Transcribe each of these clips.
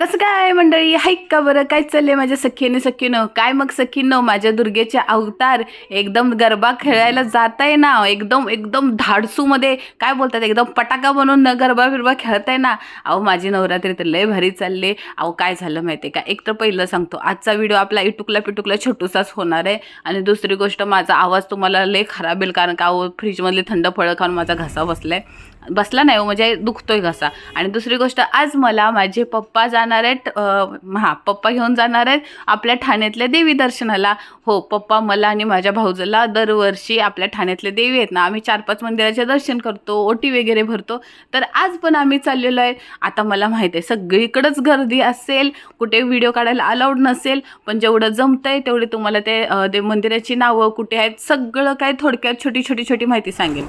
कसं काय मंडळी? हाईक का बरं? काय चाललंय माझ्या सखीने? सखीनं काय मग सखीनं? माझ्या दुर्गेचे अवतार एकदम गरबा खेळायला जाताय ना. एकदम एकदम धाडसूमध्ये काय बोलतात एकदम पटाका बनवून न गरबा बिरबा खेळताय ना. अहो माझी नवरात्री तर लय भारी चालले. अहो काय झालं माहिती आहे का? एक तर पहिलं सांगतो आजचा व्हिडिओ आपला इटुकला पिटुकला छोटूसाच होणार आहे. आणि दुसरी गोष्ट माझा आवाज तुम्हाला लय खराब येईल कारण का अहो फ्रीजमधले थंड फळं खाऊन माझा घसा बसलाय. बसला नाही हो म्हणजे दुखतोय घसा. आणि दुसरी गोष्ट आज मला माझे पप्पा जाणार आहेत हां पप्पा घेऊन जाणार आहेत आपल्या ठाण्यातल्या देवी दर्शनाला. हो पप्पा मला आणि माझ्या भाऊजला दरवर्षी आपल्या ठाण्यातल्या देवी आहेत ना आम्ही चार पाच मंदिराचे दर्शन करतो ओटी वगैरे भरतो. तर आज पण आम्ही चाललेलो आहे. आता मला माहिती आहे सगळीकडंच गर्दी असेल कुठे व्हिडिओ काढायला अलाउड नसेल पण जेवढं जमतंय तेवढे तुम्हाला ते अं, मंदिराची नावं कुठे आहेत सगळं काय थोडक्यात छोटी छोटी छोटी माहिती सांगेल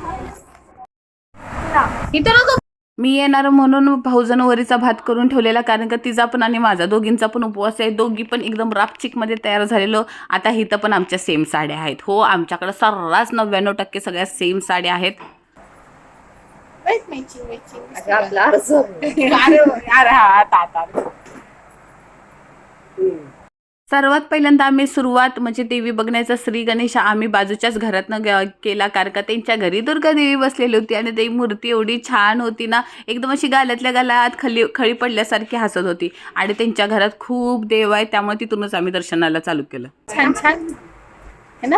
इथं नको मी येणार म्हणून भाऊजन वरीचा भात करून ठेवलेला कारण का तिचा पण आणि माझा दोघींचा पण उपवास आहे. दोघी पण एकदम रापचिकमध्ये तयार झालेलो. आता इथं पण आमच्या सेम साड्या आहेत. हो आमच्याकडं सर्रास नव्याण्णव टक्के सगळ्या सेम साड्या आहेत. हा आता सर्वात पहिल्यांदा आम्ही सुरुवात म्हणजे देवी बघण्याचा श्री गणेश आम्ही बाजूच्याच घरातनं ग- केला. कारण का त्यांच्या घरी दुर्गा देवी बसलेली होती आणि ती मूर्ती एवढी छान होती ना एकदम अशी गाल्यातल्या गालात खली खळी पडल्यासारखी हसत होती. आणि त्यांच्या घरात खूप देव आहे त्यामुळे तिथूनच आम्ही दर्शनाला चालू केलं. छान छान. है ना?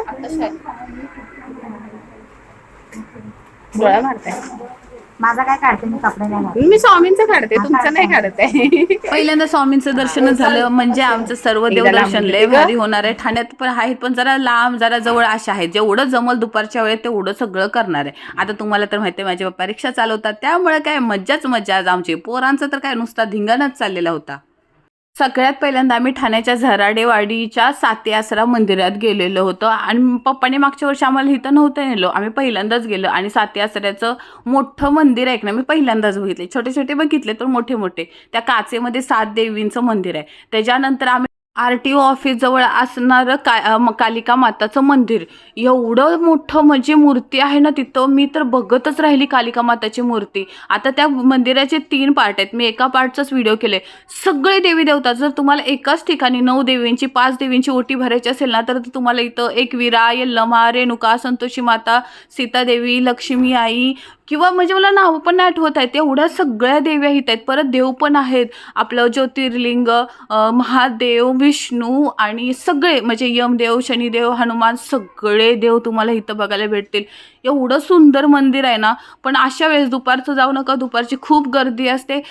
मारताय. माझा काय काढते मी कपडे नाही घालत. मी स्वामींचं काढते तुमचं नाही काढत. आहे. पहिल्यांदा स्वामींचं दर्शन झालं म्हणजे आमचं सर्व एकदा लांब देवदर्शन लय? भारी होणार आहे. ठाण्यात पण आहेत पण जरा लांब जरा जवळ अशा आहेत. जेवढं जमल दुपारच्या वेळेत तेवढं सगळं करणार आहे. आता तुम्हाला तर माहिती आहे माझे पप्पा रिक्षा चालवतात. त्यामुळे काय मज्जाच मज्जा आज आमची. पोरांचं तर काय नुसता धिंगाणच चाललेला होता. सगळ्यात पहिल्यांदा आम्ही ठाण्याच्या झराडेवाडीच्या साती आसरा मंदिरात गेलेलो होतो. आणि पप्पाने मागच्या वर्षी आम्हाला इथं नव्हतं नेलो. आम्ही पहिल्यांदाच गेलो. आणि साते आसऱ्याचं मोठं मंदिर आहे ना मी पहिल्यांदाच बघितले. छोटे छोटे बघितले तर मोठे मोठे त्या काचेमध्ये सात देवींचं मंदिर आहे. त्याच्यानंतर आम्ही आर टी ओ ऑफिसजवळ असणारं का कालिका माताचं मंदिर. एवढं मोठं म्हणजे मूर्ती आहे ना तिथं. मी तर बघतच राहिली कालिका माताची मूर्ती. आता त्या मंदिराचे तीन पार्ट आहेत. मी एका पार्टचाच व्हिडिओ केले सगळे देवी देवता जर तुम्हाला एकाच ठिकाणी नऊ देवींची पाच देवींची ओटी भरायची असेल ना तर तुम्हाला इथं एकविरा यल्लमा रेणुका संतोषी माता सीतादेवी लक्ष्मी आई किंवा म्हणजे मला नावं पण नाही आठवत आहेत. एवढ्या सगळ्या देव्या इथं आहेत. परत देव पण आहेत. आपलं ज्योतिर्लिंग महादेव विष्णू आणि सगळे म्हणजे यमदेव शनिदेव हनुमान सगळे देव तुम्हाला इथं बघायला भेटतील. एवढं सुंदर मंदिर आहे ना. पण अशा वेळेस दुपारचं जाऊ नका. दुपारची खूप गर्दी असते.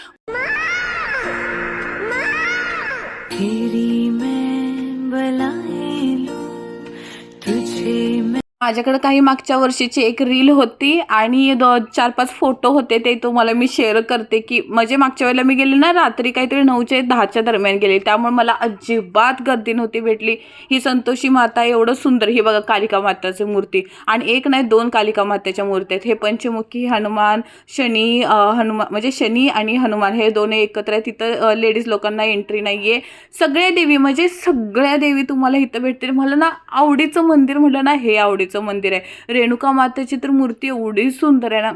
माझ्याकडे काही मागच्या वर्षीची एक रील होती आणि दो चार पाच फोटो होते ते तुम्हाला मी शेअर करते की म्हणजे मागच्या वेळेला मी गेले ना रात्री काहीतरी नऊच्या दहाच्या दरम्यान गेले. त्यामुळे मला अजिबात गर्दी नव्हती भेटली. ही संतोषी माता एवढं सुंदर ही बघा कालिका माताची मूर्ती. आणि एक नाही दोन कालिका मातेच्या मूर्ती आहेत. हे पंचमुखी हनुमान शनी हनुमान म्हणजे शनी आणि हनुमान हे दोन्ही एकत्र आहेत. तिथं लेडीज लोकांना एंट्री नाही आहे सगळ्या देवी म्हणजे सगळ्या देवी तुम्हाला इथं भेटतील. मला ना आवडीचं मंदिर म्हटलं ना हे आवडीचं. मंदिर आहे. रेणुका मातेची तर मूर्ती एवढी सुंदर आहे ना.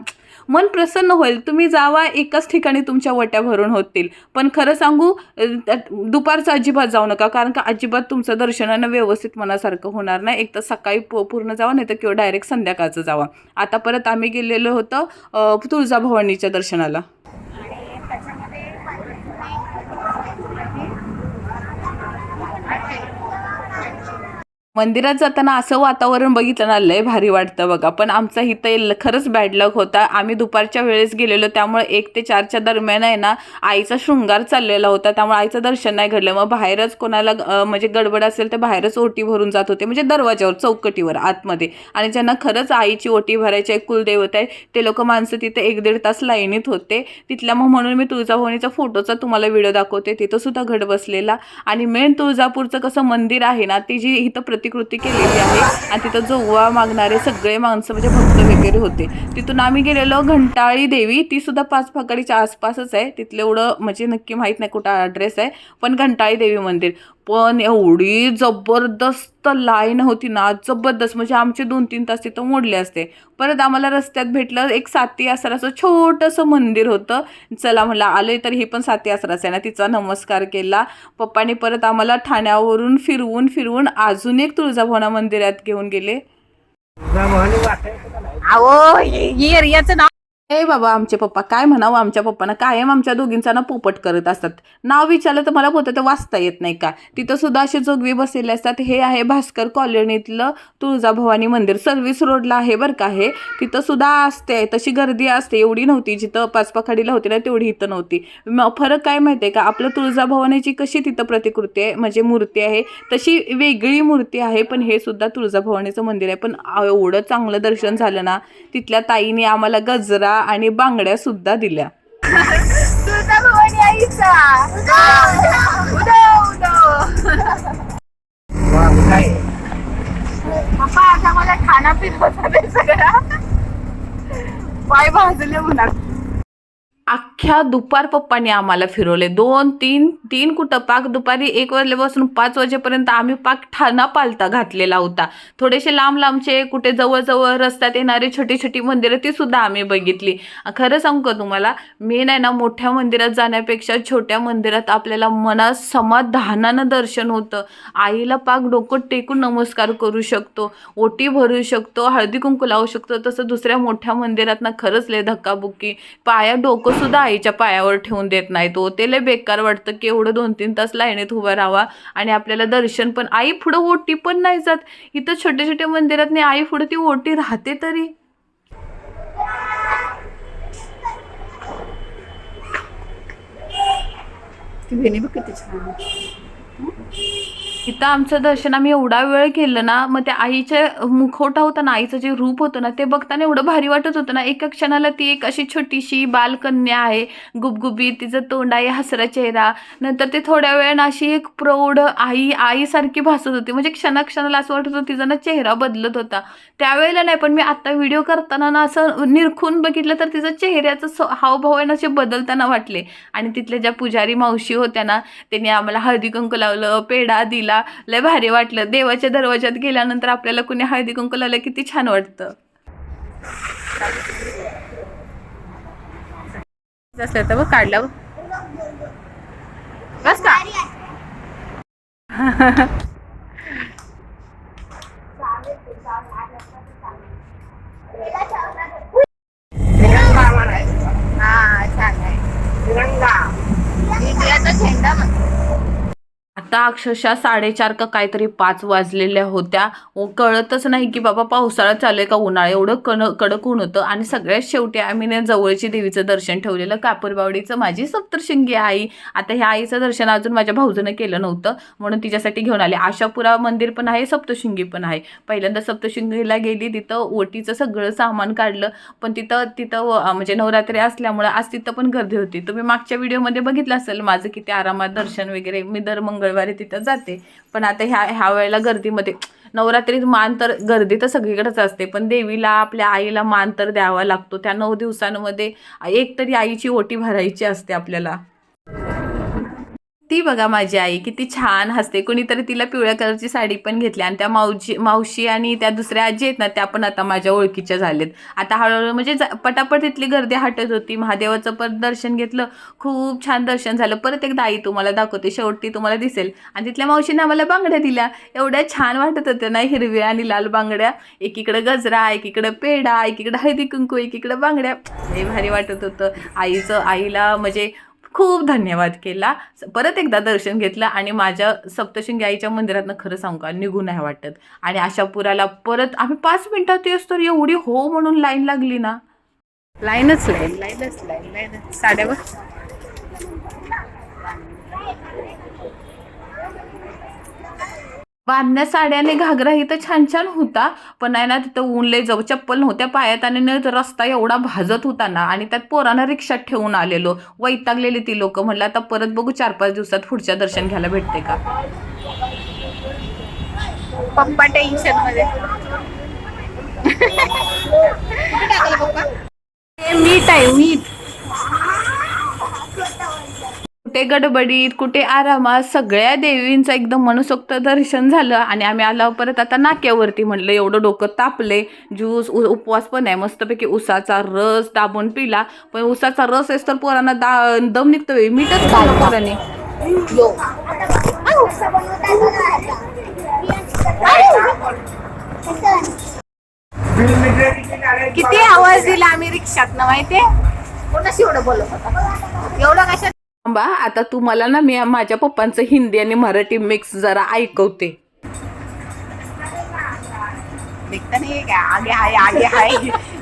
मन प्रसन्न होईल. तुम्ही जावा एकाच ठिकाणी तुमच्या वट्या भरून होतील. पण खरं सांगू दुपारचं अजिबात जाऊ नका. कारण का अजिबात तुमचं दर्शनानं व्यवस्थित मनासारखं होणार नाही. एक तर सकाळी पूर्ण जावा नाही तर किंवा डायरेक्ट संध्याकाळचं जावा. आता परत आम्ही गेलेलो होतो तुळजाभवानीच्या दर्शनाला. मंदिरात जाताना असं वातावरण बघितलं ना लय भारी वाटतं बघा. पण आमचा इथं खरंच बॅड लक होता. आम्ही दुपारच्या वेळेस गेलेलो त्यामुळे एक ते चारच्या दरम्यान आहे ना आईचा शृंगार चाललेला होता. त्यामुळे आईचं दर्शन नाही घडलं. मग बाहेरच कोणाला म्हणजे गडबड असेल तर बाहेरच ओटी भरून जात होते. म्हणजे दरवाजावर चौकटीवर आतमध्ये. आणि ज्यांना खरंच आईची ओटी भरायची आहे कुलदेवत आहे ते लोक माणसं तिथे एक दीड तास लाईनीत होते. तिथल्या मग म्हणून मी तुळजाभवानीचा फोटोचा तुम्हाला व्हिडिओ दाखवते. तिथंसुद्धा घड बसलेला. आणि मेन तुळजापूरचं कसं मंदिर आहे ना ती जी इथं प्रतिकृती केलेली आहे आणि तिथं जोवा मागणारे सगळे माणसं म्हणजे भक्त वगैरे होते. तिथून आम्ही गेलेलो घंटाळी देवी. ती सुद्धा पाच फाकडीच्या आसपासच आहे. तिथलं एवढं म्हणजे नक्की माहीत नाही कुठं ॲड्रेस आहे पण घंटाळी देवी मंदिर. पण एवढी जबरदस्त लाईन होती ना जबरदस्त. म्हणजे आमचे दोन तीन तास तिथं मोडले असते. परत आम्हाला रस्त्यात भेटलं एक साती आसराचं छोटंसं मंदिर होतं. चला म्हणलं आलोय तर ही पण साती आसराच आहे ना. तिचा नमस्कार केला. पप्पाने परत आम्हाला ठाण्यावरून फिरवून फिरवून अजून एक तुळजाभवाना मंदिरात घेऊन गेले. अहो एरियाचं नाव ए बाबा आमचे पप्पा काय म्हणावं? आमच्या पप्पांना कायम आमच्या दोघींचा ना पोपट करत असतात. नाव विचारलं तर मला बोलतं ते वाचता येत नाही का? तिथं सुद्धा असे जोगवी बसलेले असतात. हे आहे भास्कर कॉलनीतलं तुळजाभवानी मंदिर. सर्व्हिस रोडला आहे बरं का हे. तिथं सुद्धा असते तशी गर्दी असते. एवढी नव्हती जिथं पाचपाखाडीला होती ना तेवढी इथं नव्हती. मग फरक काय माहिती आहे का? आपलं तुळजाभवानीची कशी तिथं प्रतिकृती आहे? म्हणजे मूर्ती आहे. तशी वेगळी मूर्ती आहे पण हे सुद्धा तुळजाभवानीचं मंदिर आहे. पण एवढं चांगलं दर्शन झालं ना तिथल्या ताईने आम्हाला गजरा आणि बांगड्या सुद्धा दिल्या. तुझा भवानी आईचा आता मला खाना फिरवता ते सगळा पाय भाजले म्हणा. अख्ख्या दुपार पप्पांनी आम्हाला फिरवले. दोन तीन तीन कुठं? पाक दुपारी एक वाजल्यापासून पाच वाजेपर्यंत आम्ही पाक ठाणा पालता घातलेला होता. थोडेसे लांब लांबचे कुठे जवळजवळ रस्त्यात येणारी छोटी छोटी मंदिरं ती सुद्धा आम्ही बघितली. खरं सांगू का तुम्हाला? मी नाही ना मोठ्या मंदिरात जाण्यापेक्षा छोट्या मंदिरात आपल्याला मनात समाधानानं दर्शन होतं. आईला पाक डोकं टेकून नमस्कार करू शकतो ओटी भरू शकतो हळदी कुंकू लावू शकतो. तसं दुसऱ्या मोठ्या मंदिरात ना खरंच लय धक्काबुक्की. पाया डोकं सुद्धा आईच्या पायावर ठेवून देत नाही तो. ते लय बेकार वाटतं की एवढं दोन तीन तास लाईनीत उभा राहावा आणि आपल्याला दर्शन पण. आई पुढं ओटी पण नाही जात. इथं छोट्या छोट्या मंदिरात नाही आई पुढं ती ओटी राहते तरी. ती बघ किती छान. इथं आमचं दर्शन आम्ही एवढा वेळ केलं ना मग त्या आईच्या मुखवटा होता ना आईचं जे रूप होतं ना ते बघताना एवढं भारी वाटत होतं ना. एका क्षणाला ती एक अशी छोटीशी बालकन्या आहे गुबगुबी तिचं तोंड आहे हसरा चेहरा. नंतर ते थोड्या वेळानं अशी एक प्रौढ आई आईसारखी भासत होती. म्हणजे क्षणाक्षणाला असं वाटत होतं तिचा ना चेहरा बदलत होता. त्यावेळेला नाही पण मी आत्ता व्हिडिओ करताना ना असं निरखून बघितलं तर तिचं चेहऱ्याचं स- हावभाव आहे ना असे बदलताना वाटले. आणि तिथल्या ज्या पुजारी मावशी होत्या ना त्यांनी आम्हाला हळदी कुंकू लावलं पेढा दिला लय भारी वाटलं. देवाच्या दरवाजात गेल्यानंतर आपल्याला कुणी हळदी कुंकू लावलं किती छान वाटतं. असलं तर बघ काढला बस का? हा छान आहे. झेंडा म्हणतो. आता अक्षरशः साडेचार का काहीतरी पाच वाजलेल्या होत्या. कळतच नाही की बाबा पावसाळा चालू आहे का उन्हाळा? एवढं कण कडक ऊन होतं. आणि सगळ्यात शेवटी आम्ही ना जवळची देवीचं दर्शन ठेवलेलं. कापूरबावडीचं माझी सप्तशृंगी आई. आता ह्या आईचं दर्शन अजून माझ्या भाऊजनं केलं नव्हतं. म्हणून तिच्यासाठी घेऊन आले. आशापुरा मंदिर पण आहे सप्तशृंगी पण आहे. पहिल्यांदा सप्तशृंगीला गेली. तिथं ओटीचं सगळं सामान काढलं. पण तिथं तिथं म्हणजे नवरात्री असल्यामुळं आज तिथं पण गर्दी होती. तुम्ही मागच्या व्हिडिओमध्ये बघितलं असेल माझं किती आरामात दर्शन वगैरे. मी दर मंगळवार तिथं जाते. पण आता ह्या ह्या वेळेला गर्दीमध्ये नवरात्रीत मान तर गर्दी तर सगळीकडेच असते. पण देवीला आपल्या आईला मान तर द्यावा लागतो. त्या नऊ दिवसांमध्ये एक तरी आईची ओटी भरायची असते आपल्याला. ती बघा माझी आई किती छान हसते. कोणीतरी तिला पिवळ्या कलरची साडी पण घेतली आणि त्या मावशी मावशी आणि त्या दुसऱ्या आजी आहेत ना त्या पण आता माझ्या ओळखीच्या झालेत. आता हळूहळू म्हणजे पटापट तिथली गर्दी हटत होती. महादेवाचं परत दर्शन घेतलं. खूप छान दर्शन झालं. परत एकदा आई तुम्हाला दाखवते. शेवटी तुम्हाला दिसेल. आणि तिथल्या मावशीने आम्हाला बांगड्या दिल्या. एवढ्या छान वाटत होत्या ना हिरव्या आणि लाल बांगड्या. एकीकडे गजरा एकीकडे पेढा एकीकडे हळदी कुंकू एकीकडे बांगड्या. हे भारी वाटत होतं. आईचं आईला म्हणजे खूप धन्यवाद केला. परत एकदा दर्शन घेतलं आणि माझ्या सप्तशृंगी आईच्या मंदिरातनं खरं सांगू का निघू नाही वाटत. आणि आशापुराला परत आम्ही पाच मिनिटात येस तर एवढी हो म्हणून लाईन लागली ना. लाईनच लाईन लाईनच लाईन लाईन साड्यावर बांधण्या साड्याने घागरा ही तर छान छान होता. पण आहे ना तिथं ऊन लय जाऊ चप्पल नव्हत्या पायात आणि न तो रस्ता एवढा भाजत होता ना आणि त्यात पोरांना रिक्षात ठेवून आलेलो. वैतागलेली ती लोक म्हणलं आता परत बघू चार पाच दिवसात पुढच्या दर्शन घ्यायला भेटते का? पप्पा टेन्शनमध्ये. हे मीठ आहे कुठे गडबडीत कुठे आरामात सगळ्या देवींचं एकदम मनसोक्त दर्शन झालं आणि आम्ही आलो परत आता नाक्यावरती म्हटलं एवढं डोकं तापले ज्यूस उ- उपवास पण आहे मस्तपैकी उसाचा रस दाबून पिला. पण उसाचा रस आहेस तर पोरांना दा दम निघतो मीठच खाल्लं पोरांनी. किती आवाज दिला आम्ही रिक्षात ना माहिती कोणाशी एवढं बोलत होता? एवढं कशात बा आता तुम्हाला ना मी माझ्या पप्पांचं हिंदी आणि मराठी मिक्स जरा ऐकवते. दिखता नहीं है क्या आगे हाय आगे हाय.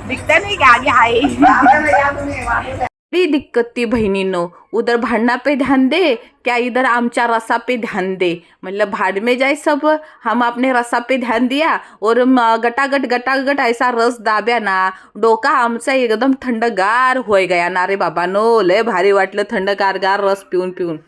दिखता नहीं क्या आगे हाय. बड़ी दिक्कत थी बहनीनो उधर भाड़ना पे ध्यान दे क्या इधर आमच्या रसा पे ध्यान दे. मतलब भाड़ में जाए सब हम अपने रसा पे ध्यान दिया और गटागट गटागट ऐसा रस दाब्या ना डोका आमचा एकदम थंडगार होय गया ना रे बाबा नो लय भारी वाटलं थंडगार गार रस पिऊन पिऊन.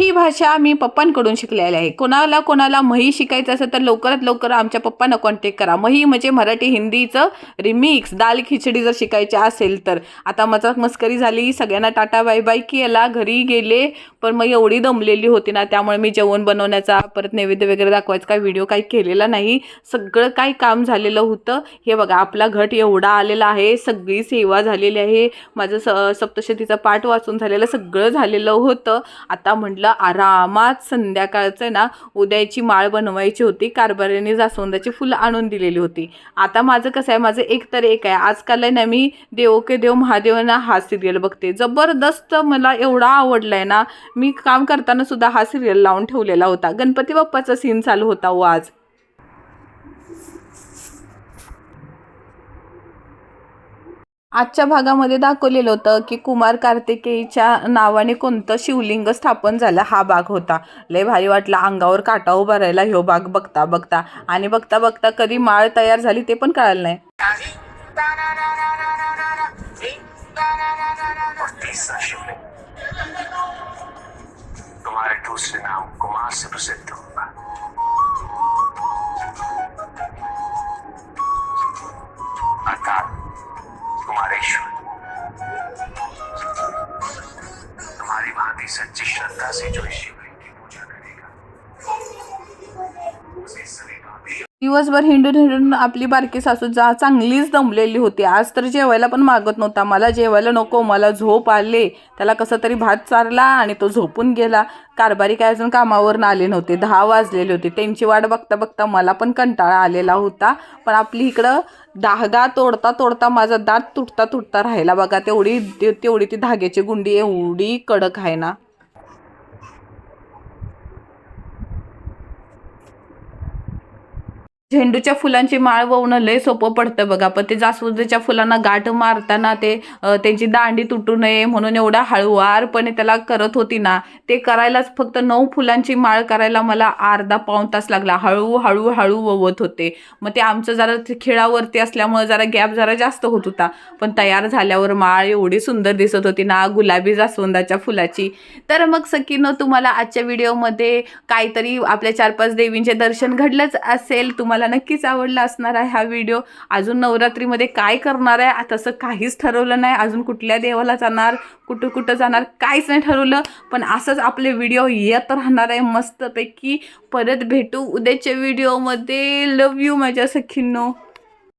ही भाषा मी पप्पांकडून शिकलेली आहे. कोणाला कोणाला मही शिकायचं असेल तर लवकरात लवकर आमच्या पप्पांना कॉन्टॅक्ट करा. मही म्हणजे मराठी हिंदीचं रिमिक्स दाल खिचडी जर शिकायची असेल तर. आता मजाक मस्करी झाली. सगळ्यांना टाटा बाय बाय की याला घरी गेले पण मग एवढी दमलेली होती ना त्यामुळे मी जेवण बनवण्याचा परत नैवेद्य वगैरे दाखवायचा काय व्हिडिओ काही केलेला नाही. सगळं काही काम झालेलं होतं. हे बघा आपला घट एवढा आलेला आहे. सगळी सेवा झालेली आहे. माझं स सप्तशतीचा पाठ वाचून झालेलं सगळं झालेलं होतं. आता म्हटलं आरामात संध्याकाळचं आहे ना उद्याची माळ बनवायची होती. कारभाऱ्याने जास्वंदाची फुलं आणून दिलेली होती. आता माझं कसं आहे माझं एक तर एक आहे. आजकाल आहे ना मी देव के देव महादेवना हा सिरियल बघते. जबरदस्त मला एवढा आवडला आहे ना मी काम करताना सुद्धा हा सिरियल लावून ठेवलेला होता. गणपती बाप्पाचा सीन चालू होता हो आज. आजच्या भागामध्ये दाखवलेलं होतं की कुमार कार्तिकेयच्या नावाने कोणतं शिवलिंग स्थापन झालं हा भाग होता. लय भारी वाटला अंगावर काटा उभारायला हो ह्यो भाग बघता बघता. आणि बघता बघता कधी माळ तयार झाली ते पण कळालं नाही. कुमार से प्रसिद्ध दिवसभर हिंडून हिंडून आपली बारकी सासू जा चांगलीच दमलेली होती. आज तर जेवायला पण मागत नव्हता. मला जेवायला नको मला झोप आले. त्याला कसं तरी भात चारला आणि तो झोपून गेला. कारभारी काय अजून कामावरून आले नव्हते. दहा वाजलेले होते. त्यांची वाट बघता बघता मला पण कंटाळा आलेला होता. पण आपली इकडं धागा तोडता तोडता माझा दात तुटता तुटता राहिला. बघा तेवढी तेवढी ती धाग्याची गुंडी एवढी कडक आहे ना. झेंडूच्या फुलांची माळ ववणं लय सोपं पडतं बघा. पण ते जास्वंदीच्या फुलांना गाठ मारताना ते त्यांची दांडी तुटू नये म्हणून एवढा हळुवारपणे त्याला करत होती ना ते करायलाच फक्त नऊ फुलांची माळ करायला मला अर्धा पाऊण तास लागला. हळू हळू हळू ववत होते. मग ते आमचं जरा खेळावरती खिळावरती असल्यामुळे जरा गॅप जरा जास्त होत होता. पण तयार झाल्यावर माळ एवढी सुंदर दिसत होती ना गुलाबी जास्वंदाच्या फुलाची. तर मग सकीनं तुम्हाला आजच्या व्हिडिओमध्ये काहीतरी आपल्या चार पाच देवींचे दर्शन घडलंच असेल. तुम्हाला तुम्हाला नक्कीच आवडला असणार आहे हा व्हिडिओ. अजून नवरात्रीमध्ये काय करणार आहे? तसं काहीच ठरवलं नाही. अजून कुठल्या देवाला जाणार कुठं कुठं जाणार काहीच नाही ठरवलं. पण असंच आपले व्हिडिओ येत राहणार आहे मस्तपैकी. परत भेटू उद्याच्या व्हिडिओमध्ये. लव यू माझ्या सखींनो.